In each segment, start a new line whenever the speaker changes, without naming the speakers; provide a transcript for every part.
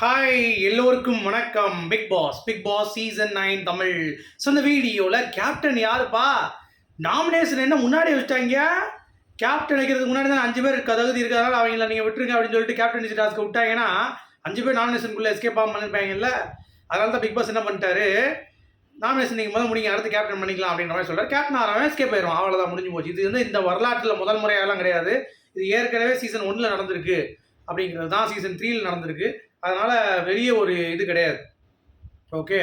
Hi எல்லோருக்கும் வணக்கம். Bigg Boss Bigg Boss season nine Tamil. So இந்த வீடியோவில் கேப்டன் யாருப்பா? நாமினேஷன் என்ன முன்னாடி வச்சிட்டாங்க. கேப்டன் வைக்கிறதுக்கு முன்னாடி தான் அஞ்சு பேர் தகுதி இருக்கிறதால அவங்கள நீங்கள் விட்டுருங்க அப்படின்னு சொல்லிட்டு கேப்டன் டாஸ்க்கு விட்டாங்கன்னா அஞ்சு பேர் நாமினேஷனுக்குள்ளே எஸ்கேப் ஆகாம பண்ணிருப்பாங்கல்ல அதனால தான் பிக் பாஸ் என்ன பண்ணிட்டாரு? நாமினேஷன் நீங்கள் முதல் முடிங்க அடுத்து கேப்டன் பண்ணிக்கலாம் அப்படின்ற மாதிரி சொல்கிறார் கேப்டன் ஆகிறவன் எஸ்கேப் ஆயிரும் அவ்வளோதான் முடிஞ்சு போச்சு. இது வந்து இந்த வரலாற்றில் முதல் முறையாலாம் கிடையாது. இது ஏற்கனவே சீசன் ஒன்றில் நடந்திருக்கு. அப்படிங்கிறது தான் சீசன் த்ரீயில் நடந்திருக்கு. அதனால் வெளியே ஒரு இது கிடையாது. ஓகே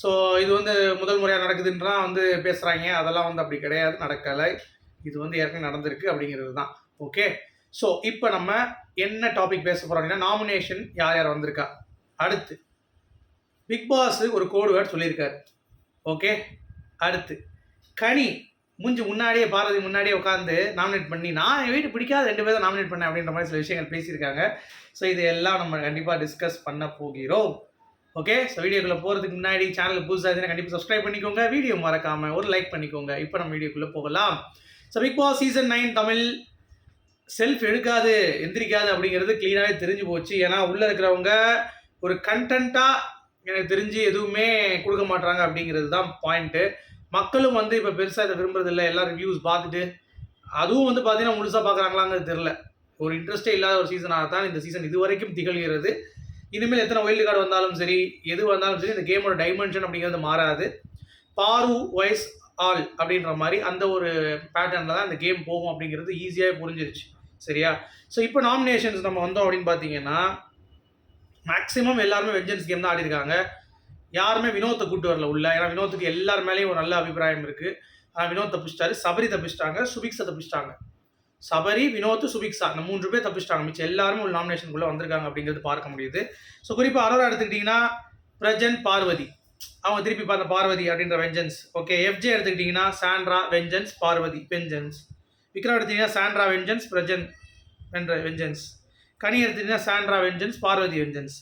ஸோ இது வந்து முதல் முறையாக நடக்குதுன்றான் வந்து பேசுகிறாங்க அதெல்லாம் வந்து அப்படி கிடையாது நடக்கலை. இது வந்து ஏற்கனவே நடந்திருக்கு அப்படிங்கிறது தான். ஓகே ஸோ இப்போ நம்ம என்ன டாபிக் பேச போகிறோம் அப்படின்னா நாமினேஷன் யார் யார் வந்திருக்கா? அடுத்து பிக் பாஸ் ஒரு கோடு வேர்ட் சொல்லியிருக்காரு. ஓகே அடுத்து கனி மூஞ்சி முன்னாடியே பாரதி முன்னாடியே உட்காந்து நாமினேட் பண்ணி நான் என் வீட்டு பிடிக்காத ரெண்டு பேரும் நாமினேட் பண்ணேன் அப்படின்ற மாதிரி சில விஷயங்கள் பேசியிருக்காங்க. ஸோ இது எல்லாம் நம்ம கண்டிப்பாக டிஸ்கஸ் பண்ண போகிறோம். ஓகே ஸோ வீடியோக்குள்ளே போகிறதுக்கு முன்னாடி சேனல் புதுசாக இருந்துச்சுன்னா கண்டிப்பாக சப்ஸ்கிரைப் பண்ணிக்கோங்க. வீடியோ மறக்காமல் ஒரு லைக் பண்ணிக்கோங்க. இப்போ நம்ம வீடியோக்குள்ளே போகலாம். So Bigg Boss season nine Tamil self எடுக்காது எந்திரிக்காது அப்படிங்கிறது க்ளீனாகவே தெரிஞ்சு போச்சு. ஏன்னா உள்ளே இருக்கிறவங்க ஒரு கண்டென்ட்டாக எனக்கு தெரிஞ்சு எதுவுமே கொடுக்க மாட்றாங்க அப்படிங்கிறது தான் பாயிண்ட்டு மக்களும் வந்து இப்போ பெருசாக இதை விரும்புறதில்ல. எல்லா ரிவ்யூஸ் பார்த்துட்டு அதுவும் வந்து பார்த்தீங்கன்னா முழுசாக பார்க்குறாங்களாங்கிறது தெரில ஒரு இன்ட்ரெஸ்டே இல்லாத ஒரு சீசனாக தான் இந்த சீசன் இது வரைக்கும் திகழ்கிறது. இனிமேல் எத்தனை ஒயில்டு கார்டு வந்தாலும் சரி எது வந்தாலும் சரி இந்த கேமோட டைமென்ஷன் அப்படிங்கிறது மாறாது. பாரு வைஸ் ஆல் அப்படின்ற மாதிரி அந்த ஒரு பேட்டர்னில் தான் இந்த கேம் போகும் அப்படிங்கிறது ஈஸியாக புரிஞ்சிருச்சு. சரியா? ஸோ இப்போ நாமினேஷன்ஸ் நம்ம வந்தோம் அப்படின்னு பார்த்தீங்கன்னா மேக்ஸிமம் எல்லாருமே வெஞ்சன்ஸ் கேம் தான் ஆடிருக்காங்க. யாருமே வினோத்தை கூட்டு வரல உள்ள. ஏன்னா வினோத்துக்கு எல்லார் மேலேயும் ஒரு நல்ல அபிப்பிராயம் இருக்குது ஆனால் வினோத் தப்பிச்சிட்டாரு சபரி தப்பிச்சிட்டாங்க சுபிக்ஸை தப்பிச்சிட்டாங்க. சபரி வினோத் சுபிக்ஸா அந்த மூன்று பேர் தப்பிச்சிட்டாங்க. மிச்சம் எல்லாருமே ஒரு நாமினேஷனுக்குள்ளே வந்திருக்காங்க அப்படிங்கிறது பார்க்க முடியுது. ஸோ குறிப்பாக அரோரா எடுத்துக்கிட்டிங்கன்னா பிரஜன் பார்வதி. அவங்க திருப்பி பார்த்த பார்வதி அப்படின்ற வெஞ்சன்ஸ் ஓகே எஃப்ஜே எடுத்துக்கிட்டிங்கன்னா Sandra vengeance Parvathy vengeance Vikram எடுத்தீங்கன்னா சாண்ட்ரா வெஞ்சன்ஸ் பிரஜன் என்ற வெஞ்சன்ஸ் கனி எடுத்துக்கிட்டிங்கன்னா சாண்ட்ரா வெஞ்சன்ஸ் பார்வதி வெஞ்சன்ஸ்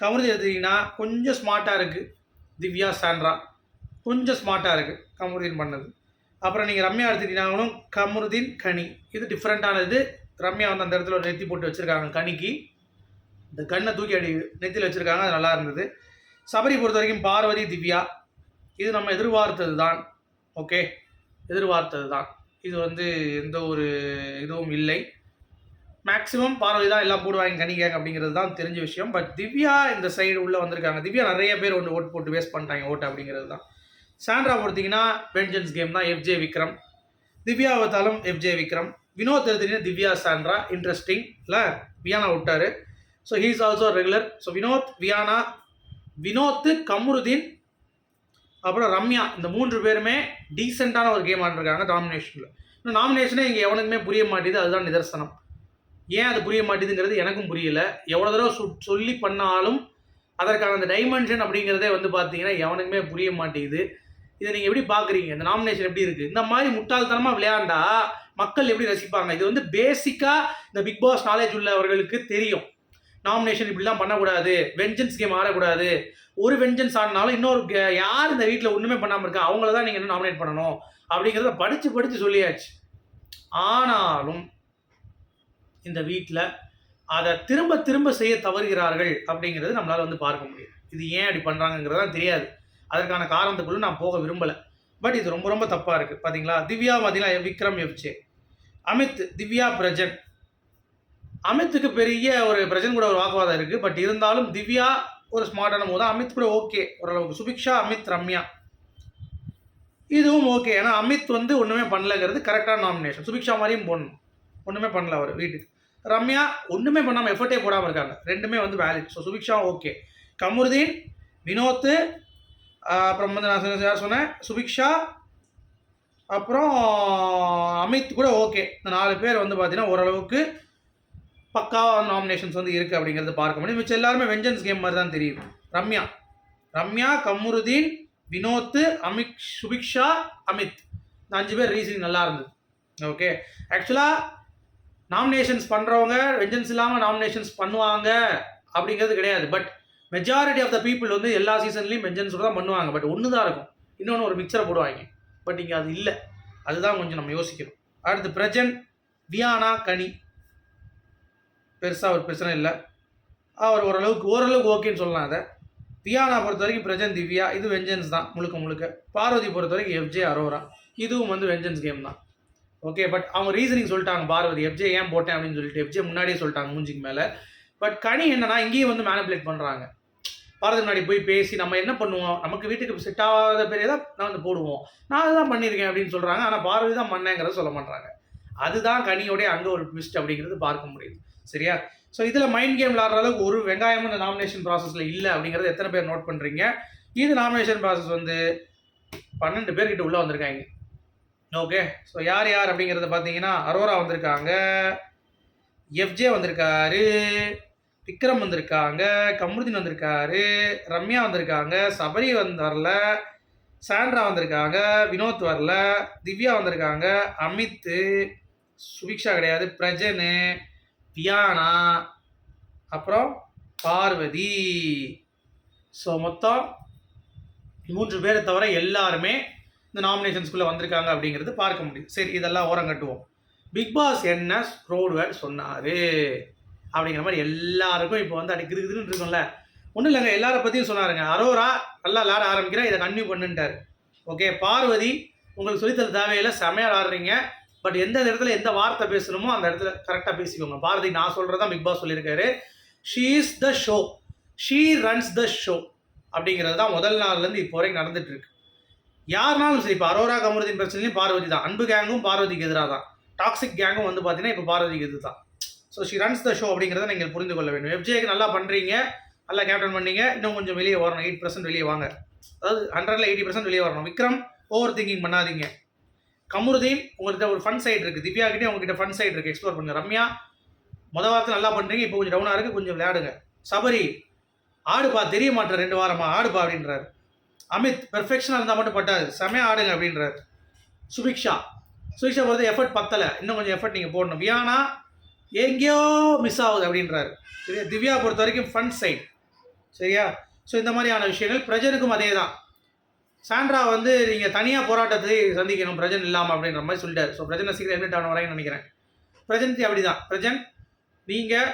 கமருதி எடுத்துக்கிட்டிங்கன்னா கொஞ்சம் ஸ்மார்ட்டாக இருக்குது திவ்யா சாண்ட்ரா. கொஞ்சம் ஸ்மார்ட்டாக இருக்குது கமருதீன் பண்ணது. அப்புறம் நீங்கள் ரம்யா எடுத்துக்கிட்டீங்கன்னாலும் கமருதீன் கனி. இது டிஃப்ரெண்ட்டானது ரம்யா வந்து அந்த இடத்துல ஒரு நெத்தி போட்டு வச்சுருக்காங்க கனிக்கு. இந்த கண்ணை தூக்கி அடி நெத்தியில் வச்சுருக்காங்க அது நல்லா இருந்தது. சபரி பொறுத்த வரைக்கும் பார்வதி திவ்யா இது நம்ம எதிர்பார்த்தது தான் ஓகே எதிர்பார்த்தது தான் இது வந்து எந்த ஒரு இதுவும் இல்லை. மேக்ஸிமம் பார்வை தான் எல்லாம் போடுவாங்க கணிக்காங்க அப்படிங்கிறது தான் தெரிஞ்ச விஷயம். பட் திவ்யா இந்த சைடு உள்ளே வந்திருக்காங்க. திவ்யா நிறைய பேர் ஒன்று ஓட்டு போட்டு வேஸ்ட் பண்ணிட்டாங்க ஓட்டு அப்படிங்கிறது தான் சாண்ட்ரா பொறுத்தீங்கன்னா வெஞ்சன்ஸ் கேம் தான் எஃப்ஜே விக்ரம். திவ்யா பார்த்தாலும் எஃப்ஜே விக்ரம். வினோத் எடுத்துட்டீங்கன்னா திவ்யா சாண்ட்ரா இன்ட்ரெஸ்டிங் இல்லை வியானா விட்டார். So he's also regular so Vinoth Viyana Vinoth Kamrudeen அப்புறம் ரம்யா. இந்த மூன்று பேருமே டீசெண்டான ஒரு கேம் ஆடிருக்காங்க நாமினேஷனில் இன்னும் நாமினேஷனே இங்கே எவனுக்குமே புரிய மாட்டேது அதுதான் நிதர்சனம். ஏன் அது புரிய மாட்டேதுங்கிறது எனக்கும் புரியல. எவ்வளோ தடவை சொ சொல்லி பண்ணாலும் அதற்கான அந்த டைமென்ஷன் அப்படிங்கிறதே வந்து பார்த்தீங்கன்னா எவனுக்குமே புரிய மாட்டேங்குது. இதை நீங்கள் எப்படி பார்க்குறீங்க இந்த நாமினேஷன் எப்படி இருக்குது இந்த மாதிரி முட்டாள்தனமாக விளையாண்டா மக்கள் எப்படி ரசிப்பாங்க? இது வந்து பேசிக்காக இந்த பிக் பாஸ் நாலேஜ் உள்ளவர்களுக்கு தெரியும். நாமினேஷன் இப்படிலாம் பண்ணக்கூடாது. வெஞ்சன்ஸ் கேம் ஆடக்கூடாது. ஒரு வெஞ்சன்ஸ் ஆடினாலும் இன்னொரு கே- யார் இந்த வீட்டில் ஒன்றுமே பண்ணாமல் இருக்கா? அவங்கள தான் நீங்கள் என்ன நாமினேட் பண்ணணும்? அப்படிங்கிறத படித்து படித்து சொல்லியாச்சு. ஆனாலும் இந்த வீட்டில் அதை திரும்ப திரும்ப செய்ய தவறுகிறார்கள் அப்படிங்கிறது நம்மளால் வந்து பார்க்க முடியும். இது ஏன் அப்படி பண்ணுறாங்கங்கிறது தான் தெரியாது. அதற்கான காரணத்துக்குள்ளே நான் போக விரும்பலை. பட் இது ரொம்ப ரொம்ப தப்பாக இருக்குது பார்த்தீங்களா திவ்யா பார்த்தீங்களா விக்ரம் எஃப்ஜே அமித் திவ்யா பிரஜன். அமித்துக்கு பெரிய ஒரு பிரஜன் கூட ஒரு வாக்குவாதம் இருக்குது பட் இருந்தாலும் திவ்யா ஒரு ஸ்மார்ட்டான போது அமித் கூட ஓகே ஓரளவுக்கு. சுபிக்ஷா அமித் ரம்யா. இதுவும் ஓகே ஏன்னா அமித் வந்து ஒன்றுமே பண்ணலங்கிறது கரெக்டான நாமினேஷன் சுபிக்ஷா மாதிரியும் போடணும். ஒன்றுமே பண்ணல அவர் வீட்டுக்கு. ரம்யா ஒன்றுமே பண்ணாமல் எஃபர்ட்டே போடாமல் இருக்காங்க. ரெண்டுமே வந்து valid so Subiksha okay Kamarudeen Vinoth அப்புறம் வந்து நான் யார் சொன்னேன்? சுபிக்ஷா அப்புறம் அமித் கூட ஓகே இந்த நாலு பேர் வந்து பார்த்தீங்கன்னா ஓரளவுக்கு பக்காவாக நாமினேஷன்ஸ் வந்து இருக்குது அப்படிங்கிறது பார்க்க முடியும். மிச்சம் எல்லாருமே வெஞ்சன்ஸ் கேம் மாதிரி தான் தெரியுது ரம்யா. ரம்யா கமருதீன் வினோத் அமித் சுபிக்ஷா அமித். இந்த அஞ்சு பேர் ரீசனிங் நல்லா இருந்தது. ஓகே ஆக்சுவலாக நாமினேஷன்ஸ் பண்ணுறவங்க வெஞ்சன்ஸ் இல்லாமல் நாமினேஷன்ஸ் பண்ணுவாங்க அப்படிங்கிறது கிடையாது. But majority of the people வந்து எல்லா சீசன்லேயும் வெஞ்சன்ஸோட தான் பண்ணுவாங்க. பட் ஒன்று தான் இருக்கும். இன்னொன்று ஒரு மிக்சரை போடுவாங்க. பட் இங்கே அது இல்லை. அதுதான் கொஞ்சம் நம்ம யோசிக்கணும். அடுத்து பிரஜன் வியானா கனி. பெருசாக ஒரு பிரச்சனை இல்லை. அவர் ஓரளவுக்கு ஓரளவுக்கு ஓகேன்னு சொல்லலாம் அதை. தியானா பொறுத்த வரைக்கும் பிரஜன் திவ்யா இது வெஞ்சன்ஸ் தான் முழுக்க முழுக்க. பார்வதி பொறுத்த வரைக்கும் எஃப்ஜே அரோரா. இதுவும் வந்து வெஞ்சன்ஸ் கேம் தான். ஓகே பட் அவங்க ரீசனிங் சொல்லிட்டாங்க பார்வதி. எஃப்ஜே ஏன் போட்டேன் அப்படின்னு சொல்லிட்டு எஃப்ஜே முன்னாடியே சொல்லிட்டாங்க மூஞ்சிக்கு மேலே. பட் கனி என்னன்னா இங்கேயும் வந்து மேனிபுலேட் பண்ணுறாங்க பாரதி முன்னாடி போய் பேசி நம்ம என்ன பண்ணுவோம்? நமக்கு வீட்டுக்கு செட் ஆகாத பேரே தான் நான் வந்து போடுவோம். நான் அதுதான் பண்ணியிருக்கேன் அப்படின்னு சொல்கிறாங்க ஆனால் பார்வதி தான் பண்ணேங்கிறத சொல்ல மாட்டாங்க அதுதான் கனியோடைய அங்கே ஒரு ட்விஸ்ட் அப்படிங்கிறது பார்க்க முடியுது. சரியா? ஸோ இதில் மைண்ட் கேம் விளாட்ற அளவுக்கு ஒரு வெங்காயமும் இந்த நாமினேஷன் ப்ராசஸில் இல்லை அப்படிங்கிறது எத்தனை பேர் நோட் பண்ணுறீங்க இது நாமினேஷன் ப்ராசஸ் வந்து பன்னெண்டு பேர்கிட்ட உள்ளே வந்திருக்காங்க. ஓகே ஸோ யார் யார் அப்படிங்கிறத பார்த்தீங்கன்னா அரோரா வந்திருக்காங்க எஃப்ஜே வந்திருக்காரு விக்ரம் வந்திருக்காங்க கமருதீன் வந்திருக்காரு ரம்யா வந்திருக்காங்க சபரி வந்து வரல சாண்ட்ரா வந்திருக்காங்க வினோத் வரல திவ்யா வந்திருக்காங்க அமித்து சுபிக்ஷா கிடையாது பிரஜனு தியானா அப்புறம் பார்வதி. ஸோ மொத்தம் மூன்று பேரை தவிர எல்லாருமே இந்த நாமினேஷன்ஸ்குள்ளே வந்திருக்காங்க அப்படிங்கிறது பார்க்க முடியும். சரி இதெல்லாம் ஓரம் கட்டுவோம். பிக் பாஸ் என்ன ரோடு சொன்னார்? அப்படிங்கிற மாதிரி எல்லாருக்கும் இப்போ வந்து அடி கிருக்குதுன்னு இருக்கும்ல. ஒன்றும் இல்லைங்க எல்லாரை பற்றியும் சொன்னாருங்க. அரோரா நல்லா விளாட ஆரம்பிக்கிறேன் இதை கன்டினியூ பண்ணுன்ட்டார். ஓகே பார்வதி உங்களுக்கு சொல்லித்தர தேவையில்லை செமையாக ஆடுறீங்க பட் எந்த இடத்துல எந்த வார்த்தை பேசணுமோ அந்த இடத்துல கரெக்டாக பேசிக்கோங்க. பாரதி நான் சொல்கிறதா பிக் பாஸ் சொல்லியிருக்காரு. She is the show she runs the show அப்படிங்கிறது தான் முதல் நாள்லேருந்து இப்போ வரைக்கும் நடந்துட்டு இருக்கு. யாருனாலும் சரி இப்போ அரோரா கமருதீன் பிரச்சனையும் பார்வதி தான். அன்பு கேங்கும் பார்வதிக்கு எதிராக தான். டாக்ஸிக் கேங்கும் வந்து பார்த்தீங்கன்னா இப்போ பார்வதிக்கு எதிர் தான் so she runs the show அப்படிங்கிறத நீங்கள் புரிந்து கொள்ள வேண்டும். எஃப்ஜேக்கு நல்லா பண்ணுறீங்க நல்லா கேப்டன் பண்ணீங்க இன்னும் கொஞ்சம் வெளியே வரணும் எயிட் பர்சன்ட் வெளியே வாங்க. அதாவது ஹண்ட்ரட்ல எயிட்டி பர்சன்ட் வெளியே வரணும். விக்ரம் ஓவர் திங்கிங் பண்ணாதீங்க. கமருதீன் உங்கள்கிட்ட ஒரு ஃபன் சைடு இருக்குது திவ்யா கிட்டே உங்ககிட்ட ஃபன் சைட் இருக்குது எக்ஸ்ப்ளோர் பண்ணுங்க. ரம்யா முத வாரத்தில் நல்லா பண்ணுறீங்க இப்போ கொஞ்சம் டவுனாக இருக்குது கொஞ்சம் விளையாடுங்க. சபரி ஆடுப்பா தெரிய மாட்டேன் ரெண்டு வாரமா ஆடுப்பா அப்படின்றாரு. அமித் பெர்ஃபெக்ஷனாக இருந்தால் மட்டும் பட்டாது செமையாக ஆடுங்க அப்படின்றார். சுபிக்ஷா. சுபிக்ஷா பொறுத்த எஃபர்ட் பத்தலை. இன்னும் கொஞ்சம் எஃபர்ட் நீங்கள் போடணும். வியானா எங்கேயோ மிஸ் ஆகுது அப்படின்றார். சரியா? திவ்யா பொறுத்த வரைக்கும் ஃபன் சைட் சரியா? ஸோ இந்த மாதிரியான விஷயங்கள் பிரஜனுக்கும் அதே தான் சாண்ட்ரா வந்து நீங்கள் தனியாக போராட்டத்தை சந்திக்கணும். பிரஜன் இல்லாமல் அப்படின்ற மாதிரி சொல்லிட்டார். ஸோ பிரஜனை சீக்கிரம் என்ன ஆன வரையும் நினைக்கிறேன். பிரஜன்தி அப்படி தான் பிரஜன் நீங்கள்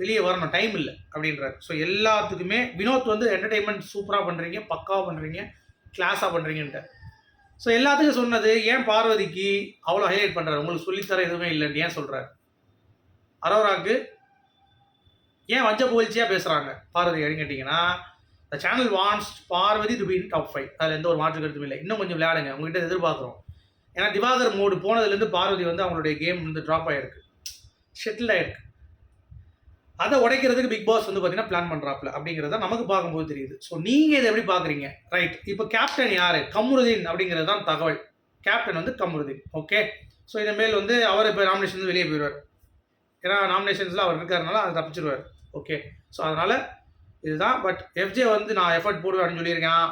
வெளியே வரணும் டைம் இல்லை அப்படின்றாரு. ஸோ எல்லாத்துக்குமே வினோத் வந்து என்டர்டெயின்மெண்ட் சூப்பராக பண்ணுறீங்க பக்காவாக பண்ணுறீங்க கிளாஸாக பண்ணுறீங்கன்ட்டு ஸோ எல்லாத்துக்கும் சொன்னது ஏன் பார்வதிக்கு அவ்வளோ ஹைலைட் பண்ணுறாரு உங்களுக்கு சொல்லித்தர எதுவுமே இல்லைன்னு ஏன் சொல்கிறாரு அரோராக்கு ஏன் வஞ்ச புகழ்ச்சியாக பேசுகிறாங்க பார்வதி அப்படின்னு கேட்டிங்கன்னா the channel wants Parvathy to be top five அதில் எந்த ஒரு மாற்று கருத்தும் இல்லை. இன்னும் கொஞ்சம் விளையாடுங்க உங்ககிட்ட எதிர்பார்க்குறோம். ஏன்னா திவாகர் மோடு போனதுலேருந்து பார்வதி வந்து அவங்களுடைய கேம் வந்து ட்ராப் ஆகிருக்கு ஷெட்டில் ஆகிருக்கு அதை உடைக்கிறதுக்கு பிக் பாஸ் வந்து பார்த்தீங்கன்னா பிளான் பண்ணுறாப்புல அப்படிங்கிறத நமக்கு பார்க்கும்போது தெரியுது. ஸோ நீங்கள் இதை எப்படி பார்க்குறீங்க? ரைட் இப்போ கேப்டன் யார்? கம்ருதீன் அப்படிங்கிறது தான் தகவல். கேப்டன் வந்து கம்ருதீன். ஓகே ஸோ இனிமேல் வந்து அவர் இப்போ நாமினேஷன் வெளியே போயிடுவார். ஏன்னா நாமினேஷன்ஸில் அவர் இருக்காருனால அதை தப்பிச்சிருவார். ஓகே ஸோ அதனால் இதுதான். பட் எஃப்ஜே வந்து நான் எஃபர்ட் போடுவேன் அப்படின்னு சொல்லியிருக்கேன்.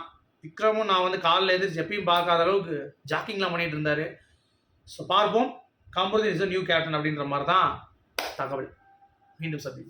விக்ரமும் நான் வந்து காலில் எதிர்த்து எப்பயும் பார்க்காத அளவுக்கு ஜாக்கிங்லாம் பண்ணிட்டு இருந்தார். ஸோ பார்ப்போம். கம்ருதீன் இஸ் நியூ கேப்டன் அப்படின்ற மாதிரி தான் தகவல். हिंदू सभी